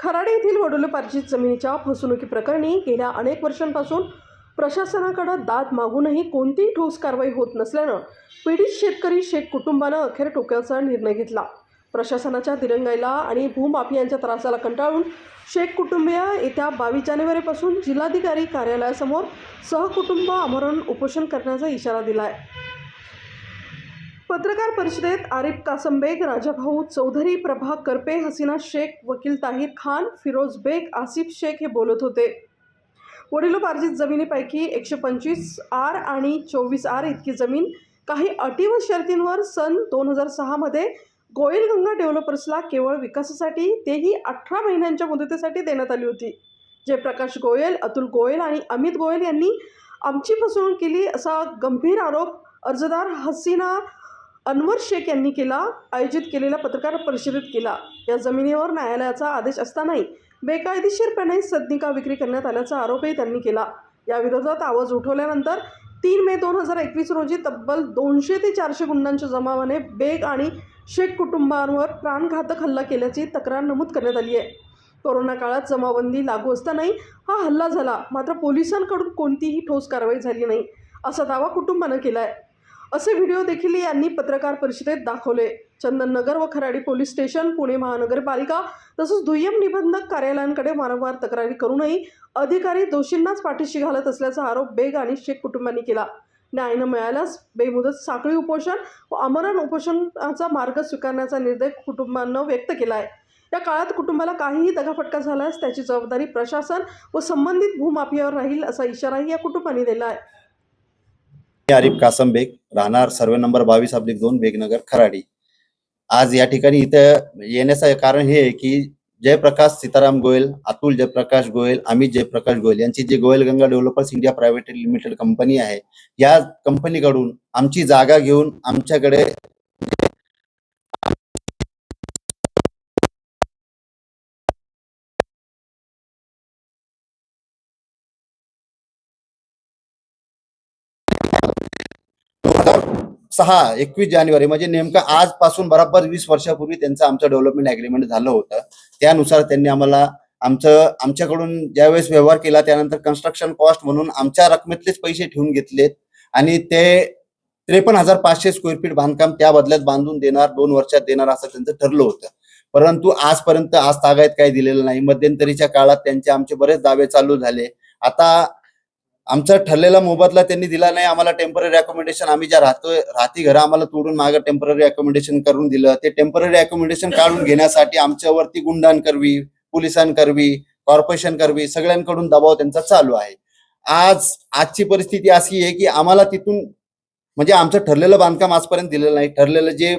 खराडे येथील वडोलोपार्जित जमिनीच्या फसवणुकी प्रकरणी गेल्या अनेक वर्षांपासून प्रशासनाकडे दाद मागूनही कोणतीही ठोस कारवाई होत नसल्यानं पीडित शेतकरी शेख कुटुंबानं अखेर टोक्याचा निर्णय घेतला. प्रशासनाच्या दिरंगाईला आणि भूमाफियांच्या त्रासाला कंटाळून शेख कुटुंबीय येत्या बावीस जानेवारीपासून जिल्हाधिकारी कार्यालयासमोर सहकुटुंब आमरण उपोषण करण्याचा इशारा दिला आहे पत्रकार परिषदेत आरिफ कासम बेग राजाभाऊ चौधरी प्रभा करपे हसीना शेख वकील ताहिर खान फिरोज बेग आसिफ शेख हे बोलत होते. वडिलोपार्जित जमिनीपैकी एकशे पंचवीस आर आणि चोवीस आर इतकी जमीन काही अटी व शर्तींवर सन दोन हजार सहामध्ये गोयलगंगा डेव्हलपर्सला केवळ विकासासाठी तेही अठरा महिन्यांच्या मुदतीसाठी देण्यात आली होती. जयप्रकाश गोयल अतुल गोयल आणि अमित गोयल यांनी आमची फसवणूक केली असा गंभीर आरोप अर्जदार हसीना अनवर शेख यांनी केला आयोजित केलेल्या पत्रकार परिषदेत केला. या जमिनीवर न्यायालयाचा आदेश असतानाही बेकायदेशीरपणे सदनिका विक्री करण्यात आल्याचा आरोपही त्यांनी केला. या विरोधात आवाज उठवल्यानंतर तीन मे दोन हजार एकवीस रोजी तब्बल दोनशे ते चारशे गुंडांच्या जमावाने बेग आणि शेख कुटुंबांवर प्राणघातक हल्ला केल्याची तक्रार नमूद करण्यात आली आहे. कोरोना काळात जमाबंदी लागू असतानाही हा हल्ला झाला मात्र पोलिसांकडून कोणतीही ठोस कारवाई झाली नाही असा दावा कुटुंबानं केला आहे असे व्हिडिओ देखील यांनी पत्रकार परिषदेत दाखवले. चंदननगर व खराडी पोलीस स्टेशन पुणे महानगरपालिका तसंच दुय्यम निबंधक कार्यालयांकडे वारंवार तक्रारी करूनही अधिकारी दोषींनाच पाठीशी घालत असल्याचा आरोप बेग आणि शेख कुटुंबांनी केला. न्याय न मिळाल्यास बेमुदत साखळी उपोषण व अमरण उपोषणाचा मार्ग स्वीकारण्याचा निर्णय कुटुंबानं व्यक्त केला आहे या काळात कुटुंबाला काहीही दगाफटका झाल्यास त्याची जबाबदारी प्रशासन व संबंधित भूमाफियावर राहील असा इशाराही या कुटुंबांनी दिला आहे आरिफ कासम बेग राहणार सर्वे नंबर बावीस अब्लिक दोन बेगनगर खराडी. आज या ठिकाणी इथं येण्याचं कारण हे आहे की जयप्रकाश सीताराम गोयल अतुल जयप्रकाश गोयल अमित जयप्रकाश गोयल यांची जी Goyal Ganga developers India private limited company आहे या कंपनीकडून आमची जागा घेऊन आमच्याकडे सहा एकवीस जानेवारी म्हणजे नेमकं आजपासून बरोबर वीस वर्षापूर्वी त्यांचं आमचं डेव्हलपमेंट अग्रीमेंट झालं होतं. त्यानुसार त्यांनी आम्हाला आमचं आमच्याकडून ज्यावेळेस व्यवहार केला त्यानंतर कन्स्ट्रक्शन कॉस्ट म्हणून आमच्या रकमेतलेच पैसे ठेवून घेतलेत. आणि ते त्रेपन्न हजार पाचशे स्क्वेअर फीट बांधकाम त्या बदल्यात बांधून देणार दोन वर्षात देणार असं त्यांचं ठरलं होतं. परंतु आजपर्यंत आज तागायत काही दिलेलं नाही. मध्यंतरीच्या काळात त्यांचे आमचे बरेच दावे चालू झाले. आता आमचा ठरलेला मोबदला त्यांनी दिला नाही. आम्हाला टेंपररी अकोमोडेशन आम्ही ज्या राहतोय राहती घरं आम्हाला तोडून मागे टेंपररी अकोमोडेशन करून दिलं. ते टेंपररी अकोमोडेशन काढून घेण्यासाठी आमच्यावरती गुंडांकरवी पोलिसांकरवी कॉर्पोरेशन करवी सगळ्यांकडून दबाव त्यांचा चालू आहे. आज आजची परिस्थिती अशी आहे की आम्हाला तिथून म्हणजे आमचं ठरलेलं बांधकाम आजपर्यंत दिलेलं नाही. ठरलेलं जे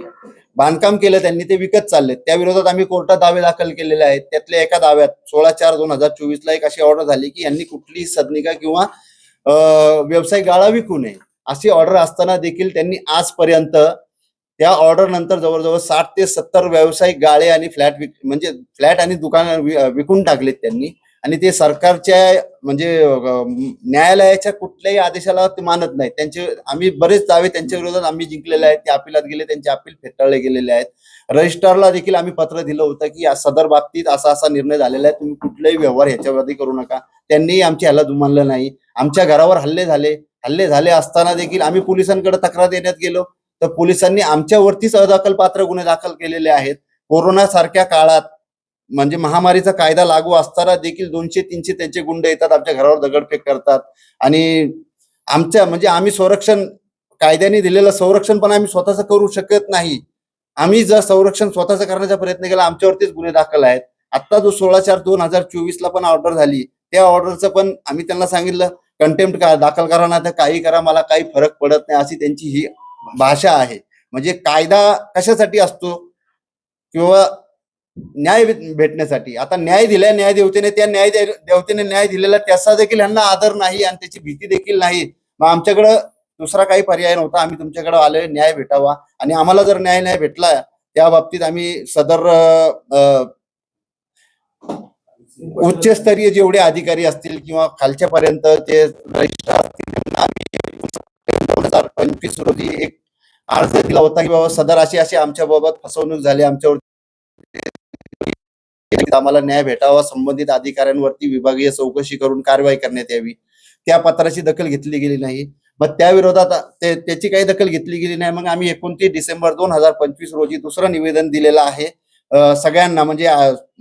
बांधकाम केलं त्यांनी ते विकत चालले त्या विरोधात आम्ही कोर्टात दावे दाखल केलेले आहेत. त्यातल्या एका दाव्यात सोळा चार दोन हजार चोवीसला एक अशी ऑर्डर झाली की यांनी कुठलीही सदनिका किंवा व्यवसाय गाळा विकू नये. अशी ऑर्डर असताना देखील त्यांनी आजपर्यंत त्या ऑर्डर नंतर जवळजवळ साठ ते सत्तर व्यावसायिक गाळे आणि फ्लॅट विक म्हणजे फ्लॅट आणि दुकान विकून टाकलेत त्यांनी. आणि ते सरकारच्या म्हणजे न्यायालयाच्या कुठल्याही आदेशाला ते मानत नाहीत. त्यांचे आम्ही बरेच दावे त्यांच्या विरोधात आम्ही जिंकलेले आहेत. ते अपिलात गेले त्यांचे अपील फेटाळले गेलेले आहेत. रजिस्ट्रारला देखील आम्ही पत्र दिलं होतं की या सदर बाबतीत असा असा निर्णय झालेला आहे. तुम्ही कुठलाही व्यवहार ह्याच्यावरती करू नका. त्यांनीही आमची हल्ला दुमानलं नाही. आमच्या घरावर हल्ले झाले. हल्ले झाले असताना देखील आम्ही पोलिसांकडे तक्रार देण्यात गेलो. तर पोलिसांनी आमच्यावरतीच अदखलपात्र गुन्हे दाखल केलेले आहेत. कोरोना सारख्या काळात म्हणजे महामारीचा कायदा लागू असताना देखील दोनशे तीनशे त्यांचे गुंड येतात आमच्या घरावर दगडफेक करतात. आणि आमच्या म्हणजे आम्ही संरक्षण कायद्याने दिलेलं संरक्षण पण आम्ही स्वतःच करू शकत नाही. आम्ही जर संरक्षण स्वतःच करण्याचा प्रयत्न केला आमच्यावरतीच गुन्हे दाखल आहेत. आता जो सोळा चार दोन हजार चोवीस ला पण ऑर्डर झाली त्या ऑर्डरचं पण आम्ही त्यांना सांगितलं कंटेम्प्ट का दाखल करा ना तर काही करा मला काही फरक पडत नाही अशी त्यांची ही भाषा आहे. म्हणजे कायदा कशासाठी असतो? किंवा न्याय भेट- भेटण्यासाठी. आता न्याय दिलाय न्याय देवतेने त्या न्याय देवतेने न्याय दिलेला त्याचा देखील ह्यांना आदर नाही आणि त्याची भीती देखील नाही. मग आमच्याकडं दुसरा काही पर्याय नव्हता. आम्ही तुमच्याकडे आलोय न्याय भेटावा. आणि आम्हाला जर न्याय नाही भेटला त्या बाबतीत आम्ही सदर उच्चस्तरीय जेवढे अधिकारी असतील किंवा खालच्या पर्यंत जे रजिस्ट्रार असतील आम्ही दोन हजार पंचवीस रोजी एक अर्ज दिला होता की बाबा सदर अशी अशी आमच्या बाबत फसवणूक झाली आमच्यावर आम्हाला न्याय भेटावा संबंधित अधिकाऱ्यांवरती विभागीय चौकशी करून कारवाई करण्यात यावी. त्या पत्राची दखल घेतली गेली नाही. मग त्या विरोधात ते- त्याची काही दखल घेतली गेली नाही. मग आम्ही एकोणतीस डिसेंबर दोन हजार पंचवीस रोजी दुसरं निवेदन दिलेलं आहे. सगळ्यांना म्हणजे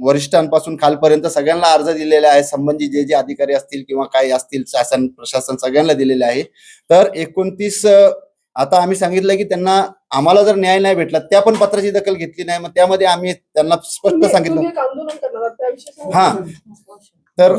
वरिष्ठांपासून खालपर्यंत सगळ्यांना अर्ज दिलेले आहे संबंधित जे जे अधिकारी असतील किंवा काही असतील शासन प्रशासन सगळ्यांना दिलेले आहे. तर एकोणतीस आता आम्ही सांगितलं की त्यांना आम्हाला जर न्याय नाही भेटला त्या पण पत्राची दखल घेतली नाही. मग त्यामध्ये आम्ही त्यांना स्पष्ट सांगितलं. तुम्ही एक आंदोलन करणार आहात त्याविषयी सांगा. हा. तर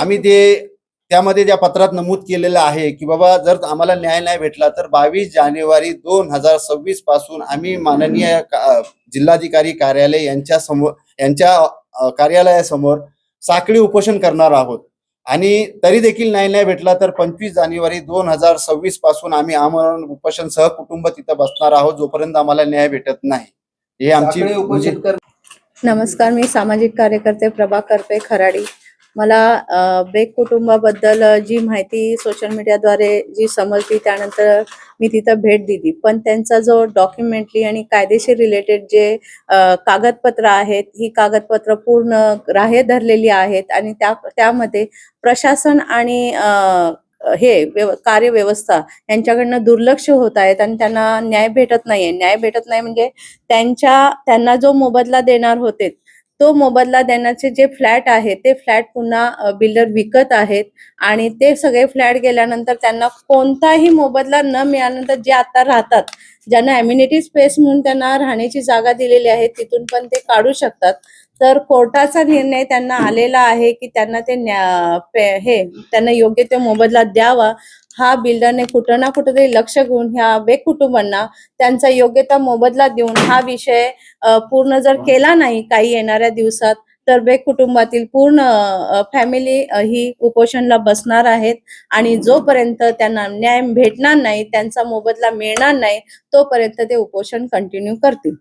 आम्ही ते त्यामध्ये ज्या पत्रात नमूद केलेलं आहे की बाबा जर आम्हाला न्याय नाही भेटला तर बावीस जानेवारी दोन हजार सव्वीसपासून आम्ही माननीय का- जिल्हाधिकारी कार्यालय यांच्या समोर यांच्या कार्यालयासमोर साखळी उपोषण करणार आहोत. आणि तरी देखील न्याय नाही भेटला तर पंचवीस जानेवारी दोन हजार सव्वीसपासून आम्ही आमरण उपोषण सह कुटुंब तिथं बसणार आहोत जोपर्यंत आम्हाला न्याय भेटत नाही. हे आमची नमस्कार मी सामाजिक कार्यकर्ते प्रभा करपे खराडी. मला बेग बेक कुटुंबाबद्दल जी माहिती सोशल मीडियाद्वारे जी समजली त्यानंतर मी तिथं भेट दिली. पण त्यांचा जो डॉक्युमेंटली आणि कायदेशीर रिलेटेड जे कागदपत्र आहेत ही कागदपत्र पूर्ण ग्राह्य धरलेली आहेत आणि त्या त्यामध्ये प्रशासन आणि हे कार्यव्यवस्था यांच्याकडनं दुर्लक्ष होत आहेत आणि त्यांना न्याय भेटत नाहीये. न्याय भेटत नाही म्हणजे त्यांच्या त्यांना जो मोबदला देणार होते तो मोबदला देण्याचे जे फ्लॅट आहे ते फ्लॅट पुन्हा बिल्डर विकत आहेत आणि ते सगळे फ्लॅट गेल्यानंतर त्यांना कोणताही मोबदला न मिळाल्यानंतर जे आता राहतात ज्यांना अम्युनिटी स्पेस म्हणून त्यांना राहण्याची जागा दिलेली आहे तिथून पण ते काढू शकतात. तर कोर्टाचा निर्णय त्यांना आलेला आहे की त्यांना ते न्या- हे त्यांना योग्य ते मोबदला द्यावा. हा बिल्डरने कुठं ना कुठं तरी लक्ष घेऊन ह्या बेक कुटुंबांना त्यांचा योग्यता मोबदला देऊन हा विषय पूर्ण जर केला नाही काही येणाऱ्या दिवसात तर बेक कुटुंबातील पूर्ण फॅमिली ही उपोषणला बसणार आहेत. आणि जोपर्यंत त्यांना न्याय भेटणार नाही त्यांचा मोबदला मिळणार नाही तोपर्यंत ते उपोषण कंटिन्यू करतील.